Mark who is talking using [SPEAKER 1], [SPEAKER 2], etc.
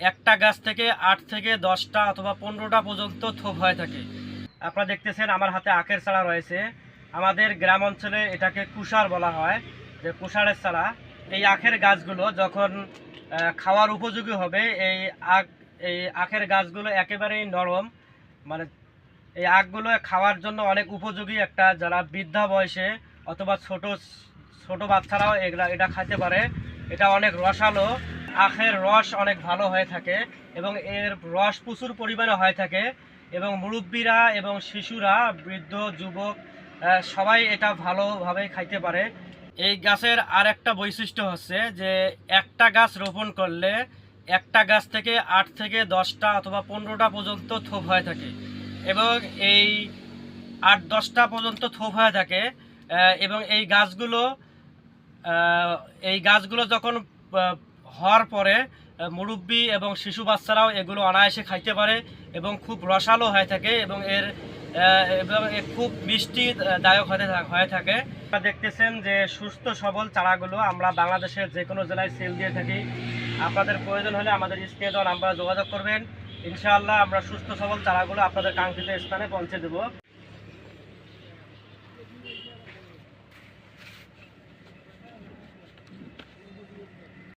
[SPEAKER 1] একটা গাছ থেকে আট থেকে দশটা অথবা পনেরোটা পর্যন্ত থোপ হয়ে থাকে। আপনারা দেখতেছেন আমার হাতে আখের চারা রয়েছে। আমাদের গ্রাম অঞ্চলে এটাকে কুষার বলা হয়, যে কুষারের চারা। এই আখের গাছগুলো যখন খাওয়ার উপযোগী হবে, এই আখ, এই আখের গাছগুলো একেবারেই নরম। মানে এই আখগুলো খাওয়ার জন্য অনেক উপযোগী একটা যারা বৃদ্ধা বয়সে অথবা ছোট ছোট বাচ্চারাও এগুলা, এটা খাইতে পারে। এটা অনেক রসালো। আখের রস অনেক ভালো হয়ে থাকে এবং এর রস প্রচুর পরিমাণে হয়ে থাকে এবং মুরব্বীরা এবং শিশুরা, বৃদ্ধ, যুবক সবাই এটা ভালোভাবে খাইতে পারে। এই গাছের আর একটা বৈশিষ্ট্য হচ্ছে যে একটা গাছ রোপণ করলে একটা গাছ থেকে আট থেকে দশটা অথবা পনেরোটা পর্যন্ত থোপ হয়ে থাকে এবং এই আট দশটা পর্যন্ত থোপ হয়ে থাকে এবং এই গাছগুলো এই গাছগুলো যখন হওয়ার পরে মুরব্বি এবং শিশু বাচ্চারাও এগুলো অনায়াসে খাইতে পারে এবং খুব রসালো হয়ে থাকে এবং এর এবং খুব মিষ্টি দায়ক হতে হয়ে থাকে। দেখতেছেন যে সুস্থ সবল চারাগুলো আমরা বাংলাদেশের যে কোনো জেলায় সেল দিয়ে থাকি। আপনাদের প্রয়োজন হলে আমাদের স্ক্রিনে দেওয়া নাম্বারে যোগাযোগ করবেন। ইনশাআল্লাহ আমরা সুস্থ সবল চারাগুলো আপনাদের কাঙ্ক্ষিত স্থানে পৌঁছে দেবো।